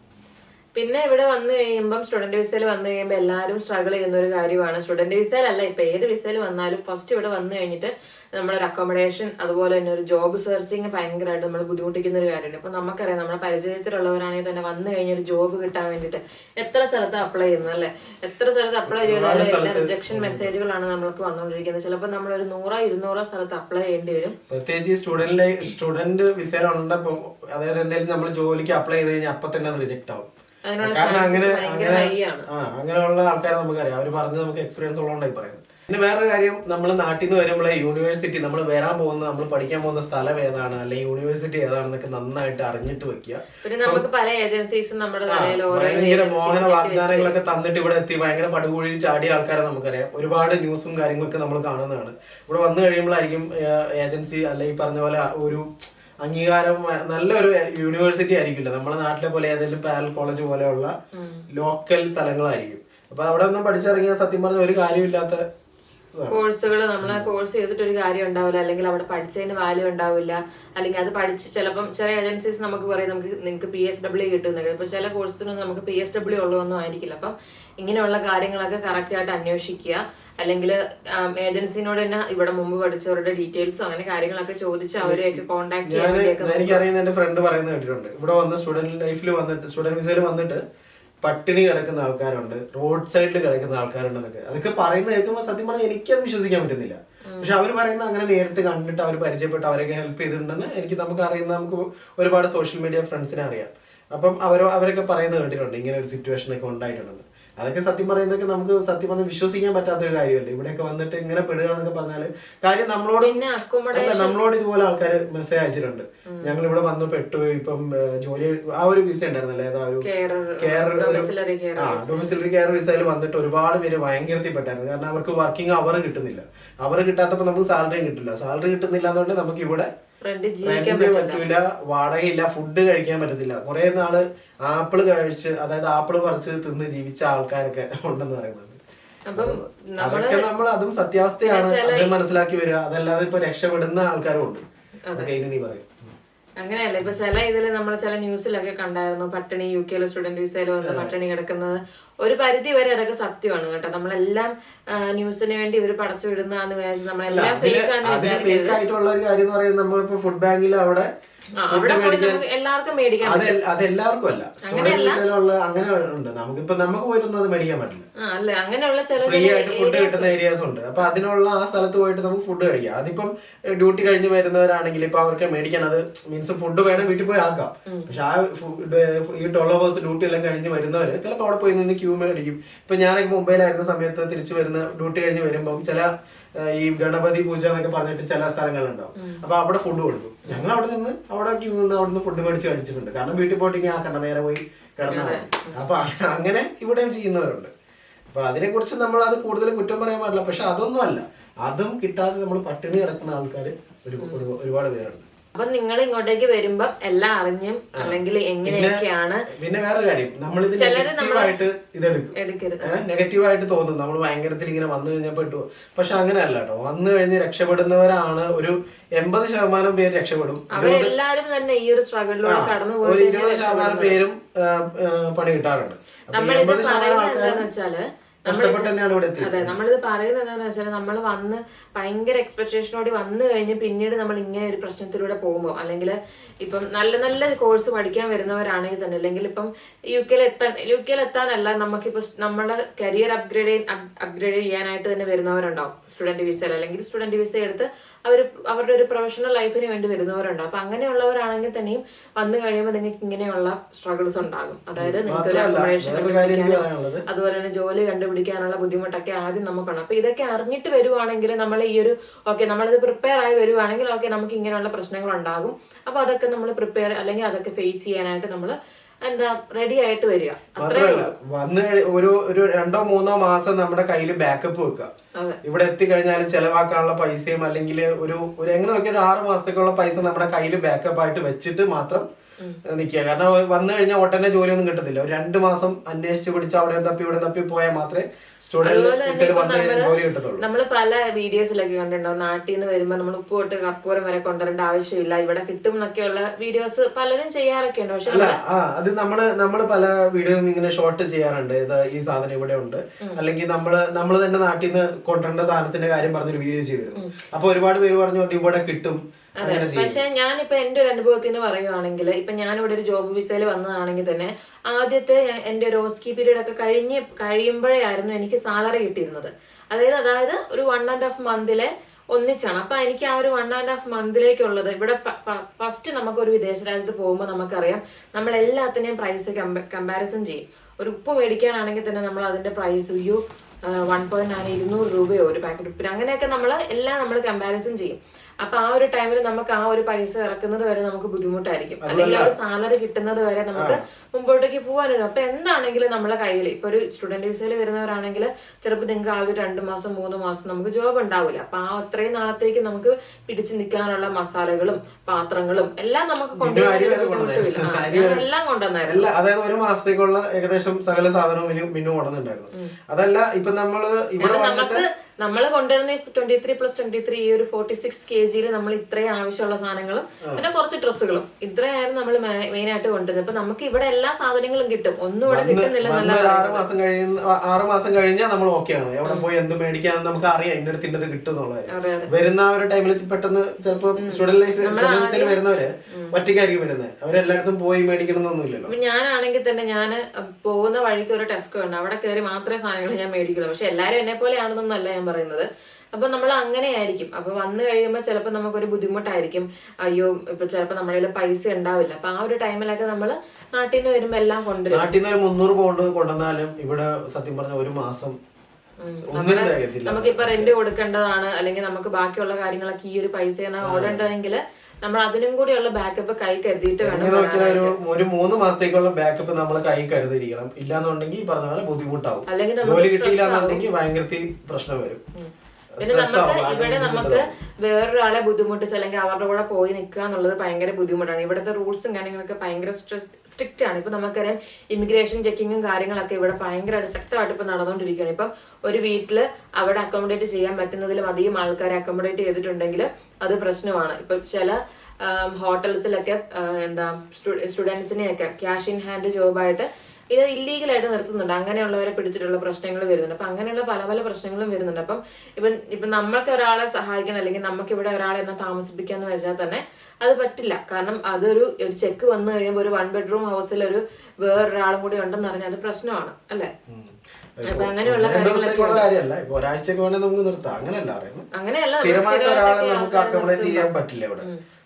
പിന്നെ ഇവിടെ വന്നു കഴിയുമ്പം സ്റ്റുഡന്റ് വിസയിൽ വന്നു കഴിയുമ്പോൾ എല്ലാവരും സ്ട്രഗിൾ ചെയ്യുന്ന ഒരു കാര്യമാണ്. സ്റ്റുഡന്റ് വിസയിലല്ല ഇപ്പൊ ഏത് വിസയിൽ വന്നാലും ഫസ്റ്റ് ഇവിടെ വന്നു കഴിഞ്ഞിട്ട് നമ്മുടെ ഒരു അക്കോമഡേഷൻ അതുപോലെ തന്നെ ഒരു ജോബ് സെർച്ചിങ് ഭയങ്കരമായിട്ട് നമ്മൾ ബുദ്ധിമുട്ടിക്കുന്ന ഒരു കാര്യമാണ്. ഇപ്പൊ നമുക്കറിയാം നമ്മുടെ പരിചയത്തിലുള്ളവരാണെങ്കിൽ തന്നെ വന്നു കഴിഞ്ഞ ഒരു ജോബ് കിട്ടാൻ വേണ്ടിയിട്ട് എത്ര സ്ഥലത്ത് അപ്ലൈ ചെയ്യുന്നു അല്ലെ? എത്ര സ്ഥലത്ത് അപ്ലൈ ചെയ്താലും എല്ലാ റിജക്ഷൻ മെസ്സേജുകളാണ് നമ്മൾക്ക് വന്നുകൊണ്ടിരിക്കുന്നത് ചിലപ്പോൾ നമ്മൾ ഒരു നൂറോ ഇരുന്നൂറോ സ്ഥലത്ത് അപ്ലൈ ചെയ്യേണ്ടി വരും. പ്രത്യേകിച്ച് സ്റ്റുഡന്റ് സ്റ്റുഡന്റ് വിസയിലുണ്ടപ്പോ അതായത് എന്തെങ്കിലും നമ്മൾ ജോലിക്ക് അപ്ലൈ ചെയ്ത് കഴിഞ്ഞാൽ അപ്പൊ തന്നെ റിജക്ട് ആവും. കാരണം അങ്ങനെ ആ അങ്ങനെയുള്ള ആൾക്കാരെ നമുക്കറിയാം അവർ പറഞ്ഞ് നമുക്ക് എക്സ്പീരിയൻസ് ഉള്ളതുകൊണ്ടായി പറയുന്നത് പിന്നെ വേറൊരു കാര്യം നമ്മൾ നാട്ടിൽ നിന്ന് വരുമ്പോൾ യൂണിവേഴ്സിറ്റി നമ്മൾ വരാൻ പോകുന്ന നമ്മൾ പഠിക്കാൻ പോകുന്ന സ്ഥലം ഏതാണ്? അല്ലെങ്കിൽ യൂണിവേഴ്സിറ്റി ഏതാണെന്നൊക്കെ നന്നായിട്ട് അറിഞ്ഞിട്ട് വെക്കുക. പിന്നെ നമുക്ക് പല ഏജൻസീസും നമ്മുടെ ഭയങ്കര മോഹന വാഗ്ദാനങ്ങളൊക്കെ തന്നിട്ട് ഇവിടെ എത്തി ഭയങ്കര പടുകുഴിയിൽ ചാടിയ ആൾക്കാരെ നമുക്കറിയാം. ഒരുപാട് ന്യൂസും കാര്യങ്ങളൊക്കെ നമ്മൾ കാണുന്നതാണ്. ഇവിടെ വന്നു കഴിയുമ്പോഴായിരിക്കും ഏജൻസി അല്ലെ ഈ പറഞ്ഞ പോലെ ഒരു അംഗീകാരം നല്ലൊരു യൂണിവേഴ്സിറ്റി ആയിരിക്കില്ല. നമ്മുടെ നാട്ടിലെ പോലെ ഏതെങ്കിലും പാരൽ കോളേജ് പോലെയുള്ള ലോക്കൽ സ്ഥലങ്ങളായിരിക്കും. അപ്പൊ അവിടെ ഒന്നും പഠിച്ചിറങ്ങിയ സത്യം പറഞ്ഞ ഒരു കാര്യമില്ലാത്ത. കോഴ്സുകൾ നമ്മൾ കോഴ്സ് ചെയ്തിട്ട് ഒരു കാര്യം ഉണ്ടാവില്ല. അല്ലെങ്കിൽ അവിടെ പഠിച്ചതിന് വാല്യൂ ഉണ്ടാവില്ല. അല്ലെങ്കിൽ അത് പഠിച്ച് ചിലപ്പം ചില ഏജൻസീസ് നമുക്ക് പറയും നമുക്ക് നിങ്ങൾക്ക് പി എസ് ഡബ്ല്യൂ കിട്ടുന്നത് ഇപ്പൊ ചില കോഴ്സിനൊന്നും നമുക്ക് പി എസ് ഡബ്ല്യൂ ഉള്ളതൊന്നും ആയിരിക്കില്ല. അപ്പം ഇങ്ങനെയുള്ള കാര്യങ്ങളൊക്കെ കറക്റ്റ് ആയിട്ട് അന്വേഷിക്കുക. അല്ലെങ്കിൽ ഏജൻസിനോട് തന്നെ ഇവിടെ മുമ്പ് പഠിച്ചവരുടെ ഡീറ്റെയിൽസും അങ്ങനെ കാര്യങ്ങളൊക്കെ ചോദിച്ച് അവരെയൊക്കെ കോൺടാക്ട് വേണ്ടിയൊക്കെ എനിക്കറിയുന്ന എന്റെ ഫ്രണ്ട് പറയുന്നത് കേട്ടിട്ടുണ്ട്. ഇവിടെ വന്ന് സ്റ്റുഡന്റ് ലൈഫിൽ വന്നിട്ട് സ്റ്റുഡന്റ് വിസയിൽ വന്നിട്ട് പട്ടിണി കിടക്കുന്ന ആൾക്കാരുണ്ട് റോഡ് സൈഡിൽ കിടക്കുന്ന ആൾക്കാരുണ്ടെന്നൊക്കെ. അതൊക്കെ പറയുന്നത് കേൾക്കുമ്പോൾ സത്യം പറഞ്ഞാൽ എനിക്കത് വിശ്വസിക്കാൻ പറ്റുന്നില്ല. പക്ഷെ അവർ പറയുന്ന അങ്ങനെ നേരിട്ട് കണ്ടിട്ട് അവർ പരിചയപ്പെട്ട് അവരൊക്കെ ഹെൽപ്പ് ചെയ്തിട്ടുണ്ടെന്ന് എനിക്ക് നമുക്ക് അറിയുന്ന നമുക്ക് ഒരുപാട് സോഷ്യൽ മീഡിയ ഫ്രണ്ട്സിനെ അറിയാം. അപ്പം അവരോ അവരൊക്കെ പറയുന്നത് കേട്ടിട്ടുണ്ട് ഇങ്ങനെ ഒരു സിറ്റുവേഷൻ ഒക്കെ ഉണ്ടായിട്ടുണ്ടെന്ന്. അതൊക്കെ സത്യം പറയുന്നതൊക്കെ നമുക്ക് സത്യം പറഞ്ഞാൽ വിശ്വസിക്കാൻ പറ്റാത്ത ഒരു കാര്യമല്ലേ? ഇവിടെയൊക്കെ വന്നിട്ട് ഇങ്ങനെ പെടുക എന്നൊക്കെ പറഞ്ഞാൽ കാര്യം നമ്മളോട് അല്ല നമ്മളോട് ഇതുപോലെ ആൾക്കാർ മെസ്സേജ് അയച്ചിട്ടുണ്ട്. ഞങ്ങൾ ഇവിടെ വന്ന് പെട്ടു ഇപ്പം ജോലി ആ ഒരു വിസ ഉണ്ടായിരുന്നല്ലേ? ഏതാ ഒരു കെയർ ആ ഡൊമിസിലറി കെയർ വിസയിൽ വന്നിട്ട് ഒരുപാട് പേര് ഭയങ്കരത്തിൽപ്പെട്ടായിരുന്നു. കാരണം അവർക്ക് വർക്കിംഗ് അവർ കിട്ടുന്നില്ല. അവർ കിട്ടാത്തപ്പോൾ നമുക്ക് സാലറിയും കിട്ടില്ല. സാലറി കിട്ടുന്നില്ല എന്നുകൊണ്ട് നമുക്ക് ഇവിടെ റെന്റ് പറ്റൂല വാടകയില്ല ഫുഡ് കഴിക്കാൻ പറ്റത്തില്ല. കുറെ നാൾ ആപ്പിൾ കഴിച്ച് അതായത് ആപ്പിൾ പറിച്ച് തിന്ന് ജീവിച്ച ആൾക്കാരൊക്കെ ഉണ്ടെന്ന് പറയുന്നത്. അതൊക്കെ നമ്മൾ അതും സത്യാവസ്ഥയാണ്. അത് മനസ്സിലാക്കി വരിക. അതല്ലാതെ ഇപ്പൊ രക്ഷപ്പെടുന്ന ആൾക്കാരും ഉണ്ട്. അതൊക്കെ ഇനി നീ പറയും. അങ്ങനെയല്ല ഇപ്പൊ ചില ഇതിൽ നമ്മൾ ചില ന്യൂസിലൊക്കെ കണ്ടായിരുന്നു പട്ടിണി യു കെയിലെ സ്റ്റുഡന്റ് വിസയിൽ വന്ന് പട്ടിണി കിടക്കുന്നത്. ഒരു പരിധി വരെ അതൊക്കെ സത്യമാണ് കേട്ടോ. നമ്മളെല്ലാം ന്യൂസിന് വേണ്ടി ഇവർ പടച്ചു വിചാരിച്ച് നമ്മളെല്ലാം ഫേക്ക് ആയിട്ടുള്ള ഒരു കാര്യം എന്ന് പറയുന്നത് നമ്മളിപ്പോ ഫുഡ് ബാങ്കിൽ അവിടെ അവിടെ നമുക്ക് എല്ലാവർക്കും മേടിക്കാൻ അത് അത് എല്ലാവർക്കും അല്ല. സ്റ്റുഡന്റ് വിസയിലുള്ള അങ്ങനെ ഉണ്ട് നമുക്കിപ്പോ നമുക്ക് പോയിട്ടൊന്നും അത് മേടിക്കാൻ പറ്റില്ല. അല്ല അങ്ങനെയുള്ള ചില ഫ്രീ ആയിട്ട് ഫുഡ് കിട്ടുന്ന ഏരിയാസ് ഉണ്ട്. അപ്പൊ അതിനുള്ള ആ സ്ഥലത്ത് പോയിട്ട് നമുക്ക് ഫുഡ് കഴിക്കാം. അതിപ്പം ഡ്യൂട്ടി കഴിഞ്ഞ് വരുന്നവരാണെങ്കിൽ ഇപ്പൊ അവർക്ക് മേടിക്കാൻ അത് മീൻസ് ഫുഡ് വേണം വീട്ടിൽ പോയി ആക്കാം. പക്ഷെ ആ ഫുഡ് ഈ ട്വൽവ് ഡ്യൂട്ടി എല്ലാം കഴിഞ്ഞ് വരുന്നവര് ചിലപ്പോൾ അവിടെ പോയി നിന്ന് ക്യൂ മേടിക്കും ഇപ്പൊ ഞാനൊക്കെ മുംബൈയിലായിരുന്ന സമയത്ത് തിരിച്ചു വരുന്ന ഡ്യൂട്ടി കഴിഞ്ഞ് വരുമ്പോൾ ചില ഈ ഗണപതി പൂജ എന്നൊക്കെ പറഞ്ഞിട്ട് ചില സ്ഥലങ്ങളുണ്ടാവും. അപ്പൊ അവിടെ ഫുഡ് കൊടുക്കും. ഞങ്ങൾ അവിടെ നിന്ന് അവിടെ ക്യൂ നിന്ന് അവിടെ നിന്ന് ഫുഡ് മേടിച്ച് കഴിച്ചിട്ടുണ്ട്. കാരണം വീട്ടിൽ പോയിട്ട് ഇങ്ങനെ ആക്കണ്ട നേരെ പോയി കിടന്നാൽ അപ്പൊ അങ്ങനെ ഇവിടെയും ചെയ്യുന്നവരുണ്ട്. അപ്പൊ അതിനെ കുറിച്ച് നമ്മൾ അത് കൂടുതൽ കുറ്റം പറയാൻ പാടില്ല. പക്ഷെ അതൊന്നും അല്ല. അതും കിട്ടാതെ നമ്മൾ പട്ടിണി കിടക്കുന്ന ആൾക്കാർ ഒരു- ഒരുപാട് പേരുണ്ട്. അപ്പൊ നിങ്ങൾ ഇങ്ങോട്ടേക്ക് വരുമ്പോ എല്ലാം അറിഞ്ഞും അല്ലെങ്കിൽ എങ്ങനെയൊക്കെയാണ് പിന്നെ വേറെ കാര്യം. നമ്മൾ ഇത് നെഗറ്റീവായിട്ട് ഇതെടുക്കും. നെഗറ്റീവായിട്ട് തോന്നും. നമ്മൾ ഭയങ്കരത്തിൽ ഇങ്ങനെ വന്നു കഴിഞ്ഞാൽ പെട്ടു. പക്ഷെ അങ്ങനെയല്ല കേട്ടോ. വന്നു കഴിഞ്ഞ് രക്ഷപ്പെടുന്നവരാണ് ഒരു എൺപത് ശതമാനം പേര് രക്ഷപ്പെടും. അവരെല്ലാരും തന്നെ ഈ ഒരു സ്ട്രഗിളിലൂടെ കടന്നു ഒരു ഇരുപത് ശതമാനം പേരും പണി കിട്ടാറുണ്ട്. എൺപത് ശതമാനം പറയുന്നത് വെച്ചാൽ അതെ നമ്മളിത് പറയുന്നത് എന്താണെന്ന് വെച്ചാൽ നമ്മൾ വന്ന് ഭയങ്കര എക്സ്പെക്ടേഷനോട് വന്നു കഴിഞ്ഞ് പിന്നീട് നമ്മൾ ഇങ്ങനെ ഒരു പ്രശ്നത്തിലൂടെ പോകുമ്പോൾ അല്ലെങ്കിൽ ഇപ്പം നല്ല നല്ല കോഴ്സ് പഠിക്കാൻ വരുന്നവരാണെങ്കിൽ തന്നെ അല്ലെങ്കിൽ ഇപ്പം യു കെയിൽ എത്താൻ യു കെയിൽ എത്താനല്ല നമുക്കിപ്പോൾ നമ്മുടെ കരിയർ അപ്ഗ്രേഡ് അപ്ഗ്രേഡ് ചെയ്യാനായിട്ട് തന്നെ വരുന്നവരുണ്ടാവും. സ്റ്റുഡന്റ് വിസയിൽ അല്ലെങ്കിൽ സ്റ്റുഡന്റ് വിസ എടുത്ത് അവർ അവരുടെ ഒരു പ്രൊഫഷണൽ ലൈഫിന് വേണ്ടി വരുന്നവരുണ്ട്. അപ്പൊ അങ്ങനെയുള്ളവരാണെങ്കിൽ തന്നെയും വന്നു കഴിയുമ്പോൾ നിങ്ങൾക്ക് ഇങ്ങനെയുള്ള സ്ട്രഗിൾസ് ഉണ്ടാകും. അതായത് നിങ്ങൾക്ക് ഒരു അക്കോമഡേഷൻ അതുപോലെ തന്നെ ജോലി കണ്ടുപിടിക്കാനുള്ള ബുദ്ധിമുട്ടൊക്കെ ആദ്യം നമുക്കുണ്ട്. അപ്പൊ ഇതൊക്കെ അറിഞ്ഞിട്ട് വരുവാണെങ്കിൽ നമ്മൾ ഈ ഒരു ഓക്കെ നമ്മളിത് പ്രിപ്പയർ ആയി വരുവാണെങ്കിൽ ഓക്കെ നമുക്ക് ഇങ്ങനെയുള്ള പ്രശ്നങ്ങൾ ഉണ്ടാകും. അപ്പൊ അതൊക്കെ നമ്മൾ പ്രിപ്പയർ അല്ലെങ്കിൽ അതൊക്കെ ഫേസ് ചെയ്യാനായിട്ട് നമ്മൾ എന്താ റെഡി ആയിട്ട് വരിക. മാത്രമല്ല വന്ന് ഒരു ഒരു രണ്ടോ മൂന്നോ മാസം നമ്മുടെ കയ്യിൽ ബാക്കപ്പ് വെക്കുക. ഇവിടെ എത്തിക്കഴിഞ്ഞാലും ചെലവാക്കാനുള്ള പൈസയും അല്ലെങ്കിൽ ഒരു ഒരു എങ്ങനെ നോക്കിയാൽ ഒരു ആറ് മാസത്തേക്കുള്ള പൈസ നമ്മുടെ കയ്യിൽ ബാക്കപ്പ് ആയിട്ട് വെച്ചിട്ട് മാത്രം നിൽക്കുക. കാരണം വന്നു കഴിഞ്ഞാൽ ഉടനെ ജോലിയൊന്നും കിട്ടത്തില്ല. ഒരു രണ്ട് മാസം അന്വേഷിച്ച് പിടിച്ച് അവിടെ തപ്പി ഇവിടെ തപ്പി പോയാൽ മാത്രമേ നമ്മൾ പല വീഡിയോസിലൊക്കെ കണ്ടിട്ടുണ്ടോ നാട്ടിൽ നിന്ന് വരുമ്പോൾ നമ്മൾ ഉപ്പ് തൊട്ട് കർപ്പൂരം വരെ കൊണ്ടുവരേണ്ട ആവശ്യമില്ല. ഇവിടെ കിട്ടും എന്നൊക്കെയുള്ള വീഡിയോസ് പലരും ചെയ്യാറൊക്കെ ഉണ്ട്. പക്ഷെ അത് നമ്മൾ നമ്മൾ പല വീഡിയോയും ഇങ്ങനെ ഷോർട്ട് ചെയ്യാറുണ്ട്. ഇത് ഈ സാധനം ഇവിടെ ഉണ്ട്. അല്ലെങ്കിൽ നമ്മൾ നമ്മൾ തന്നെ നാട്ടിൽ നിന്ന് കൊണ്ടുവരേണ്ട സാധനത്തിന്റെ കാര്യം പറഞ്ഞൊരു വീഡിയോ ചെയ്തിരുന്നു. അപ്പൊ ഒരുപാട് പേര് പറഞ്ഞു അത് ഇവിടെ കിട്ടും. അതെ. പക്ഷെ ഞാനിപ്പോ എന്റെ ഒരു അനുഭവത്തിൽ നിന്ന് പറയുവാണെങ്കിൽ ഇപ്പൊ ഞാനിവിടെ ഒരു ജോബ് വിസയിൽ വന്നതാണെങ്കിൽ തന്നെ ആദ്യത്തെ എന്റെ ഒരു ഓസ്കി പീരീഡ് ഒക്കെ കഴിഞ്ഞ് കഴിയുമ്പോഴായിരുന്നു എനിക്ക് സാലറി കിട്ടിയിരുന്നത്. അതായത് അതായത് ഒരു വൺ ആൻഡ് ഹാഫ് മന്തിലെ ഒന്നിച്ചാണ്. അപ്പൊ എനിക്ക് ആ ഒരു വൺ ആൻഡ് ഹാഫ് മന്തിലേക്കുള്ളത് ഇവിടെ ഫസ്റ്റ് നമുക്ക് ഒരു വിദേശ രാജ്യത്ത് പോകുമ്പോൾ നമുക്കറിയാം നമ്മൾ എല്ലാത്തിനെയും പ്രൈസ് കമ്പാരിസൺ ചെയ്യും. ഒരു ഉപ്പ് മേടിക്കാനാണെങ്കിൽ തന്നെ നമ്മൾ അതിന്റെ price you one point nine ഇരുന്നൂറ് രൂപയോ ഒരു പാക്കറ്റ് ഉപ്പിന് അങ്ങനെയൊക്കെ നമ്മൾ എല്ലാം നമ്മൾ കമ്പാരിസൺ ചെയ്യും. അപ്പൊ ആ ഒരു ടൈമിൽ നമുക്ക് ആ ഒരു പൈസ ഇറക്കുന്നത് വരെ നമുക്ക് ബുദ്ധിമുട്ടായിരിക്കും. അല്ലെങ്കിൽ ആ ഒരു സാലറി കിട്ടുന്നത് വരെ നമുക്ക് മുമ്പോട്ടേക്ക് പോകാനുള്ളൂ അപ്പൊ എന്താണെങ്കിലും നമ്മളെ കയ്യിൽ ഇപ്പൊ ഒരു സ്റ്റുഡന്റ് വിസയിൽ വരുന്നവരാണെങ്കിൽ ചിലപ്പോൾ നിങ്ങൾക്ക് ആകെ രണ്ട് മാസം മൂന്ന് മാസം നമുക്ക് ജോബ് ഉണ്ടാവില്ല. അപ്പൊ ആ അത്രയും നാളത്തേക്ക് നമുക്ക് പിടിച്ചു നിൽക്കാനുള്ള മസാലകളും പാത്രങ്ങളും എല്ലാം നമുക്ക് എല്ലാം കൊണ്ടുവന്നായിരുന്നു. അതായത് ഒരു മാസത്തേക്കുള്ള ഏകദേശം സകല സാധനവും മിന്നു കൊണ്ടുവന്നിട്ടുണ്ടായിരുന്നു. അതല്ല ഇപ്പൊ നമ്മൾ ഇവിടെ വന്നിട്ട് നമ്മൾ കൊണ്ടുവരുന്ന twenty three plus twenty three ഈ ഒരു ഫോർട്ടി സിക്സ് കെ ജിയിൽ നമ്മൾ ഇത്രയും ആവശ്യമുള്ള സാധനങ്ങളും പിന്നെ കുറച്ച് ഡ്രസ്സുകളും. ഇത്രയായിരുന്നു നമ്മൾ മെയിൻ ആയിട്ട് കൊണ്ടുവരുന്നത്. അപ്പൊ നമുക്ക് ഇവിടെ എല്ലാ സാധനങ്ങളും കിട്ടും. ഒന്നും ഇവിടെ കിട്ടുന്നില്ല മാസം കഴിയുന്ന ആറ് മാസം കഴിഞ്ഞാൽ നമ്മൾ ഓക്കെയാണ് എവിടെ പോയി എന്ത് മേടിക്കാന്ന് നമുക്ക് അറിയാം. എന്റെ അടുത്ത് ഇന്നത് കിട്ടും എന്നുള്ളത് വരുന്ന ആ ഒരു ടൈമിൽ പെട്ടെന്ന് ചിലപ്പോ സ്റ്റുഡന്റ് ലൈഫ് വരുന്നവര് ഒറ്റയ്ക്കായിരിക്കും വരുന്നത് അവരെല്ലായിടത്തും പോയി മേടിക്കണം എന്നൊന്നുമില്ലല്ലോ അപ്പൊ ഞാനാണെങ്കിൽ തന്നെ ഞാൻ പോകുന്ന വഴിക്ക് ഒരു ടെസ്കോ ഉണ്ട് അവിടെ കയറി മാത്രമേ സാധനങ്ങൾ ഞാൻ മേടിക്കുള്ളൂ. പക്ഷെ എല്ലാവരും എന്നെ പോലെയാണെന്നൊന്നല്ല ഞാൻ പറയുന്നത്. അപ്പൊ നമ്മൾ അങ്ങനെയായിരിക്കും. അപ്പൊ വന്നു കഴിയുമ്പോൾ ചിലപ്പോൾ നമുക്കൊരു ബുദ്ധിമുട്ടായിരിക്കും. അയ്യോ ഇപ്പൊ ചിലപ്പോൾ നമ്മുടെ കയ്യിൽ പൈസ ഉണ്ടാവില്ല. അപ്പൊ ആ ഒരു ടൈമിലൊക്കെ നമ്മൾ നാട്ടിൽ നിന്ന് വരുമ്പോൾ എല്ലാം കൊണ്ടുവരും. നാട്ടിൽ നിന്ന് മുന്നൂറ് പൗണ്ട് കൊണ്ടുവന്നാലും ഇവിടെ സത്യം പറഞ്ഞ ഒരു മാസം നമുക്കിപ്പോ റെന്റ് കൊടുക്കേണ്ടതാണ്. അല്ലെങ്കിൽ നമുക്ക് ബാക്കിയുള്ള കാര്യങ്ങളൊക്കെ ഈ ഒരു പൈസ ഓടേണ്ടതെങ്കിൽ നമ്മൾ അതിനും കൂടിയുള്ള ബാക്കപ്പ് കൈ കരുതിയിട്ട് വേണം ഒരു മൂന്ന് മാസത്തേക്കുള്ള ബാക്കപ്പ് നമ്മൾ കൈ കരുതിയിരിക്കണം. ഇല്ലാന്നുണ്ടെങ്കിൽ പറഞ്ഞ പോലെ ബുദ്ധിമുട്ടാവും. ജോലി കിട്ടിയില്ല എന്നുണ്ടെങ്കിൽ ഭയങ്കര പ്രശ്നം വരും. പിന്നെ നമുക്ക് ഇവിടെ നമുക്ക് വേറൊരാളെ ബുദ്ധിമുട്ടിച്ച് അല്ലെങ്കിൽ അവരുടെ കൂടെ പോയി നിൽക്കുക എന്നുള്ളത് ഭയങ്കര ബുദ്ധിമുട്ടാണ്. ഇവിടുത്തെ റൂൾസും കാര്യങ്ങളൊക്കെ ഭയങ്കര സ്ട്രിക്റ്റ് ആണ്. ഇപ്പൊ നമുക്കറിയാം ഇമിഗ്രേഷൻ ചെക്കിങ്ങും കാര്യങ്ങളൊക്കെ ഇവിടെ ഭയങ്കര ശക്തമായിട്ട് ഇപ്പൊ നടന്നുകൊണ്ടിരിക്കുകയാണ് ഇപ്പം ഒരു വീട്ടിൽ അവിടെ അക്കോമഡേറ്റ് ചെയ്യാൻ പറ്റുന്നതിലും അധികം ആൾക്കാരെ അക്കോമഡേറ്റ് ചെയ്തിട്ടുണ്ടെങ്കിൽ അത് പ്രശ്നമാണ്. ഇപ്പൊ ചില ഹോട്ടൽസിലൊക്കെ എന്താ സ്റ്റുഡൻസിനെയൊക്കെ ക്യാഷ് ഇൻ ഹാൻഡ് ജോബായിട്ട് ഇത് ഇല്ലീഗലായിട്ട് നിർത്തുന്നുണ്ട്. അങ്ങനെയുള്ളവരെ പിടിച്ചിട്ടുള്ള പ്രശ്നങ്ങൾ വരുന്നുണ്ട്. അപ്പൊ അങ്ങനെയുള്ള പല പല പ്രശ്നങ്ങളും വരുന്നുണ്ട്. അപ്പം ഇപ്പം ഇപ്പം നമ്മൾക്ക് ഒരാളെ സഹായിക്കണം അല്ലെങ്കിൽ നമുക്ക് ഇവിടെ ഒരാളെ എന്നാ താമസിപ്പിക്കാന്ന് വെച്ചാൽ തന്നെ അത് പറ്റില്ല. കാരണം അതൊരു ഒരു ചെക്ക് വന്നു കഴിയുമ്പോൾ ഒരു വൺ ബെഡ്റൂം ഹൗസിൽ ഒരു വേറൊരാളും കൂടി ഉണ്ടെന്ന് പറഞ്ഞാൽ അത് പ്രശ്നമാണ്. അല്ലേ? അപ്പൊ അങ്ങനെയുള്ള കാര്യങ്ങളൊക്കെ അങ്ങനെയല്ല നമുക്ക് അക്കോമഡേറ്റ് ചെയ്യാൻ പറ്റില്ല ഇവിടെ.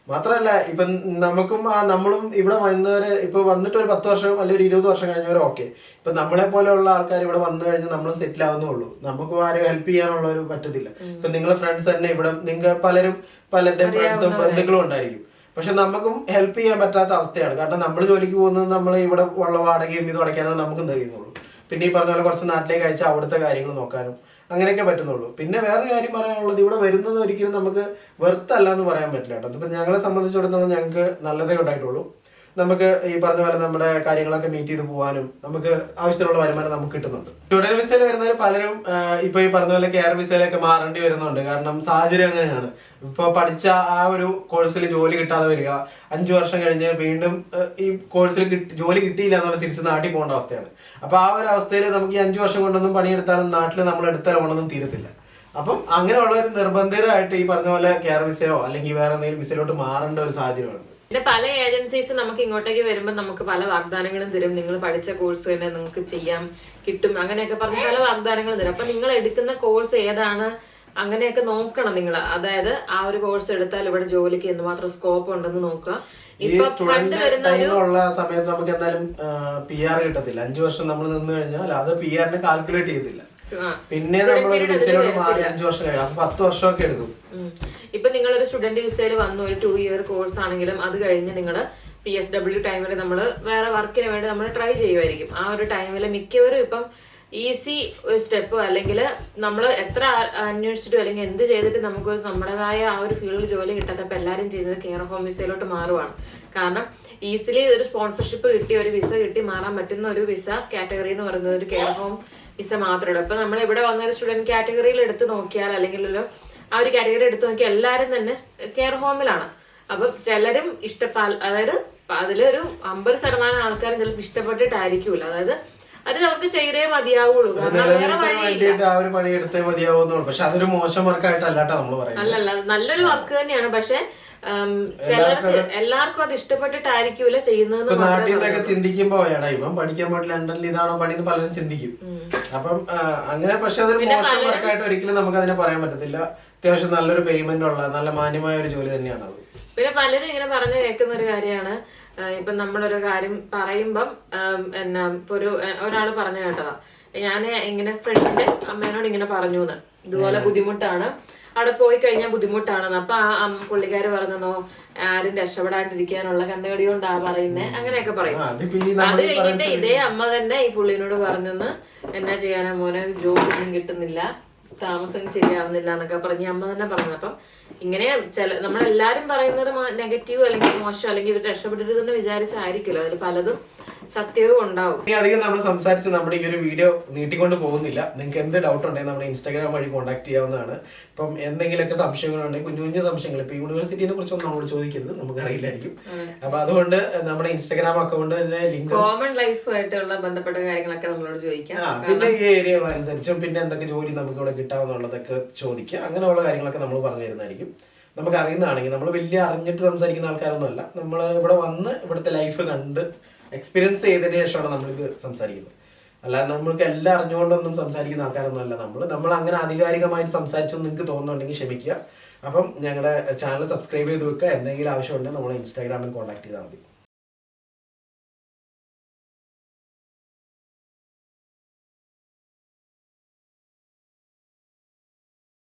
മാത്രമല്ല ഇപ്പൊ നമുക്കും ആ നമ്മളും ഇവിടെ വന്നവര് ഇപ്പൊ വന്നിട്ട് ഒരു പത്ത് വർഷം അല്ലെങ്കിൽ ഒരു ഇരുപത് വർഷം കഴിഞ്ഞവരെ ഓക്കെ ഇപ്പൊ നമ്മളെ പോലെയുള്ള ആൾക്കാർ ഇവിടെ വന്നു കഴിഞ്ഞാൽ നമ്മൾ സെറ്റിൽ ആവുന്നേ ഉള്ളൂ. നമുക്കും ആരും ഹെൽപ്പ് ചെയ്യാനുള്ള ഒരു പറ്റത്തില്ല ഇപ്പൊ നിങ്ങളെ ഫ്രണ്ട്സ് തന്നെ ഇവിടെ നിങ്ങൾ പലരും പലരുടെയും ഫ്രണ്ട്സും ബന്ധുക്കളും ഉണ്ടായിരിക്കും. പക്ഷെ നമുക്കും ഹെൽപ്പ് ചെയ്യാൻ പറ്റാത്ത അവസ്ഥയാണ്. കാരണം നമ്മൾ ജോലിക്ക് പോകുന്നത് നമ്മൾ ഇവിടെ ഉള്ള വാടകയും ഇത് അടയ്ക്കാനും നമുക്കും തരുന്നുള്ളൂ പിന്നെ ഈ പറഞ്ഞ പോലെ കുറച്ച് നാട്ടിലേക്ക് അയച്ചാൽ അവിടുത്തെ കാര്യങ്ങൾ നോക്കാനും അങ്ങനെയൊക്കെ പറ്റുന്നുള്ളൂ. പിന്നെ വേറെ കാര്യം പറയാനുള്ളത് ഇവിടെ വരുന്നത് ഒരിക്കലും നമുക്ക് വെറുത്തല്ല എന്ന് പറയാൻ പറ്റില്ല കേട്ടോ. ഇപ്പം ഞങ്ങളെ സംബന്ധിച്ചിടത്തോളം ഞങ്ങൾക്ക് നല്ലതേ ഉണ്ടായിട്ടുള്ളൂ. നമുക്ക് ഈ പറഞ്ഞ പോലെ നമ്മുടെ കാര്യങ്ങളൊക്കെ മീറ്റ് ചെയ്ത് പോകാനും നമുക്ക് ആവശ്യത്തിനുള്ള വരുമാനം നമുക്ക് കിട്ടുന്നുണ്ട്. സ്റ്റുഡന്റ് വിസയിൽ വരുന്നവർ പലരും ഇപ്പൊ ഈ പറഞ്ഞ പോലെ കെയർ വിസയിലൊക്കെ മാറേണ്ടി വരുന്നുണ്ട്. കാരണം സാഹചര്യം അങ്ങനെയാണ്. ഇപ്പൊ പഠിച്ച ആ ഒരു കോഴ്സിൽ ജോലി കിട്ടാതെ വരിക അഞ്ചു വർഷം കഴിഞ്ഞ് വീണ്ടും ഈ കോഴ്സിൽ ജോലി കിട്ടിയില്ല എന്നുള്ള തിരിച്ച് നാട്ടിൽ പോകേണ്ട അവസ്ഥയാണ്. അപ്പൊ ആ ഒരു അവസ്ഥയിൽ നമുക്ക് ഈ അഞ്ചു വർഷം കൊണ്ടൊന്നും പണിയെടുത്താലും നാട്ടിൽ നമ്മൾ എടുത്ത ലോണൊന്നും തീരത്തില്ല. അപ്പം അങ്ങനെയുള്ളവർ നിർബന്ധിതരായിട്ട് ഈ പറഞ്ഞ പോലെ കെയർ വിസയോ അല്ലെങ്കിൽ വേറെ എന്തെങ്കിലും വിസയിലോട്ട് മാറേണ്ട ഒരു സാഹചര്യമാണ്. പിന്നെ പല ഏജൻസീസ് നമുക്ക് ഇങ്ങോട്ടേക്ക് വരുമ്പോൾ നമുക്ക് പല വാഗ്ദാനങ്ങളും തരും. നിങ്ങൾ പഠിച്ച കോഴ്സ് തന്നെ നിങ്ങൾക്ക് ചെയ്യാം കിട്ടും അങ്ങനെയൊക്കെ പറഞ്ഞ് പല വാഗ്ദാനങ്ങളും തരും. അപ്പൊ നിങ്ങൾ എടുക്കുന്ന കോഴ്സ് ഏതാണ് അങ്ങനെയൊക്കെ നോക്കണം നിങ്ങൾ അതായത് ആ ഒരു കോഴ്സ് എടുത്താൽ ഇവിടെ ജോലിക്ക് എന്തുമാത്രം സ്കോപ്പ് ഉണ്ടെന്ന് നോക്കുക. സമയത്ത് നമുക്ക് എന്തായാലും പി ആർ കിട്ടത്തില്ല. അഞ്ചു വർഷം നമ്മൾ നിന്ന് കഴിഞ്ഞാൽ അത് പി ആറിനെ കാൽക്കുലേറ്റ് ചെയ്തില്ല പിന്നെ നമ്മൾ ഒരു വിസയിലോട്ട് മാറി അഞ്ചു വർഷം കഴിയും. അപ്പൊ പത്ത് വർഷമൊക്കെ എടുക്കും. ഇപ്പൊ ഒരു സ്റ്റുഡന്റ് വിസയിൽ വന്നു ഒരു ടു ഇയർ കോഴ്സ് ആണെങ്കിലും അത് കഴിഞ്ഞ് നിങ്ങൾ പി എസ് ഡബ്ല്യു ടൈമിൽ നമ്മൾ വേറെ വർക്കിന് വേണ്ടി നമ്മൾ ട്രൈ ചെയ്യുമായിരിക്കും ആ ഒരു ടൈമിൽ മിക്കവരും ഇപ്പം ഈസി ഒരു സ്റ്റെപ്പ് അല്ലെങ്കിൽ നമ്മൾ എത്ര അന്വേഷിച്ചിട്ടും അല്ലെങ്കിൽ എന്ത് ചെയ്തിട്ട് നമുക്ക് നമ്മുടേതായ ആ ഒരു ഫീൽഡിൽ ജോലി കിട്ടാത്തപ്പോൾ എല്ലാവരും ചെയ്യുന്നത് കെയർ ഹോം വിസയിലോട്ട് മാറുവാണ്. കാരണം ഈസിലി ഒരു സ്പോൺസർഷിപ്പ് കിട്ടി ഒരു വിസ കിട്ടി മാറാൻ പറ്റുന്ന ഒരു വിസ കാറ്റഗറി എന്ന് പറയുന്നത് ഒരു കെയർ ഹോം വിസ മാത്രമേ ഉള്ളൂ. അപ്പൊ നമ്മൾ ഇവിടെ വന്ന ഒരു സ്റ്റുഡന്റ് കാറ്റഗറിയിൽ എടുത്ത് നോക്കിയാൽ അല്ലെങ്കിൽ ഒരു ആ ഒരു കാറ്റഗറി എടുത്തു നോക്കിയാൽ എല്ലാവരും തന്നെ കെയർ ഹോമിലാണ് അപ്പം ചിലരും ഇഷ്ടപ്പാൽ അതായത് അതിലൊരു അമ്പത് ശതമാനം ആൾക്കാരും ചിലപ്പോൾ ഇഷ്ടപ്പെട്ടിട്ടായിരിക്കൂല. അതായത് അത് അവർക്ക് ചെയ്തേ മതിയാവുള്ളൂ. പക്ഷെ അതൊരു മോശം അല്ലല്ല നല്ലൊരു വർക്ക് തന്നെയാണ്. പക്ഷെ ചിലർക്ക് എല്ലാവർക്കും അത് ഇഷ്ടപ്പെട്ടിട്ടായിരിക്കൂല ചെയ്യുന്നതെന്ന് ഇപ്പൊ നാട്ടിൽ നിന്നൊക്കെ ചിന്തിക്കുമ്പോ എടാ ഇവൻ പഠിക്കാൻ പോയിട്ട് ലണ്ടനിൽ ഇതാണോ പണി എന്ന് പലരും ചിന്തിക്കും. അപ്പം അങ്ങനെ പക്ഷെ അതൊരു മോശം വർക്കായിട്ട് ഒരിക്കലും നമുക്ക് അതിനെ പറയാൻ പറ്റത്തില്ല. അത്യാവശ്യം നല്ലൊരു പേയ്മെന്റ് ഉള്ള നല്ല മാന്യമായ ഒരു ജോലി തന്നെയാണ് അത് പിന്നെ പലരും ഇങ്ങനെ പറഞ്ഞു കേൾക്കുന്ന ഒരു കാര്യമാണ്. ഇപ്പൊ നമ്മളൊരു കാര്യം പറയുമ്പം എന്നാ ഇപ്പൊ ഒരു ഒരാൾ പറഞ്ഞു കേട്ടതാ. ഞാൻ ഇങ്ങനെ ഫ്രണ്ടിന്റെ അമ്മേനോട് ഇങ്ങനെ പറഞ്ഞു എന്ന് ഇതുപോലെ ബുദ്ധിമുട്ടാണ്. അവിടെ പോയി കഴിഞ്ഞാൽ ബുദ്ധിമുട്ടാണെന്ന്. അപ്പൊ ആ പുള്ളിക്കാര് പറഞ്ഞോ ആരും രക്ഷപ്പെടാണ്ടിരിക്കാനുള്ള കണ്ണുകടി കൊണ്ടാ പറയുന്നേ. അങ്ങനെയൊക്കെ പറയും. അത് കഴിഞ്ഞിട്ട് ഇതേ അമ്മ തന്നെ ഈ പുള്ളിനോട് പറഞ്ഞെന്ന് എന്നാ ചെയ്യാനാ മോനെ? ജോലി ഒന്നും കിട്ടുന്നില്ല. താമസം ശരിയാവുന്നില്ല എന്നൊക്കെ പറഞ്ഞ് അമ്മ തന്നെ പറഞ്ഞത്. അപ്പം ഇങ്ങനെ ചില നമ്മളെല്ലാരും പറയുന്നത് നെഗറ്റീവ് അല്ലെങ്കിൽ മോശം അല്ലെങ്കിൽ ഇവർ എന്ന് വിചാരിച്ചായിരിക്കുമല്ലോ. അതിൽ പലതും സത്യവും ഉണ്ടാവും. ഇനി അധികം നമ്മൾ സംസാരിച്ച് നമ്മുടെ ഈ ഒരു വീഡിയോ നീട്ടിക്കൊണ്ട് പോകുന്നില്ല. നിങ്ങൾക്ക് എന്ത് ഡൗട്ട് ഉണ്ടെങ്കിൽ നമ്മുടെ ഇൻസ്റ്റാഗ്രാം വഴി കോൺടാക്ട് ചെയ്യാവുന്നതാണ്. ഇപ്പം എന്തെങ്കിലുമൊക്കെ സംശയങ്ങളുണ്ടെങ്കിൽ കുഞ്ഞു കുഞ്ഞു സംശയങ്ങൾ ഇപ്പൊ യൂണിവേഴ്സിറ്റിനെ കുറിച്ചൊന്നും നമ്മളോട് ചോദിക്കരുത്. നമുക്കറിയില്ലായിരിക്കും. അപ്പൊ അതുകൊണ്ട് നമ്മുടെ ഇൻസ്റ്റാഗ്രാം അക്കൗണ്ട് തന്നെ ലിങ്ക് കോമൺ ലൈഫുമായിട്ടുള്ള ബന്ധപ്പെട്ട കാര്യങ്ങളൊക്കെ നമ്മളോട് ചോദിക്കാം. പിന്നെ ഈ ഏരിയകൾ അനുസരിച്ചും പിന്നെ എന്തൊക്കെ ജോലി നമുക്ക് ഇവിടെ കിട്ടാവുന്നുള്ളതൊക്കെ ചോദിക്കുക അങ്ങനെയുള്ള കാര്യങ്ങളൊക്കെ നമ്മൾ പറഞ്ഞു തരുന്നതായിരിക്കും. നമുക്ക് അറിയുന്നതാണെങ്കിൽ നമ്മൾ വലിയ അറിഞ്ഞിട്ട് സംസാരിക്കുന്ന ആൾക്കാരൊന്നുമല്ല. നമ്മൾ ഇവിടെ വന്ന് ഇവിടുത്തെ ലൈഫ് കണ്ട് എക്സ്പീരിയൻസ് ചെയ്തതിന് ശേഷമാണ് നമ്മളിത് സംസാരിക്കുന്നത്. അല്ലാതെ നമ്മൾക്ക് എല്ലാം അറിഞ്ഞുകൊണ്ടൊന്നും സംസാരിക്കുന്ന ആൾക്കാരൊന്നും അല്ല നമ്മൾ നമ്മൾ അങ്ങനെ ആധികാരികമായിട്ട് സംസാരിച്ചെന്ന് നിങ്ങൾക്ക് തോന്നുന്നുണ്ടെങ്കിൽ ക്ഷമിക്കുക. അപ്പം ഞങ്ങളുടെ ചാനൽ സബ്സ്ക്രൈബ് ചെയ്ത് വെക്കുക. എന്തെങ്കിലും ആവശ്യമുണ്ടെങ്കിൽ നമ്മൾ ഇൻസ്റ്റാഗ്രാമിൽ കോൺടാക്ട് ചെയ്താൽ മതി.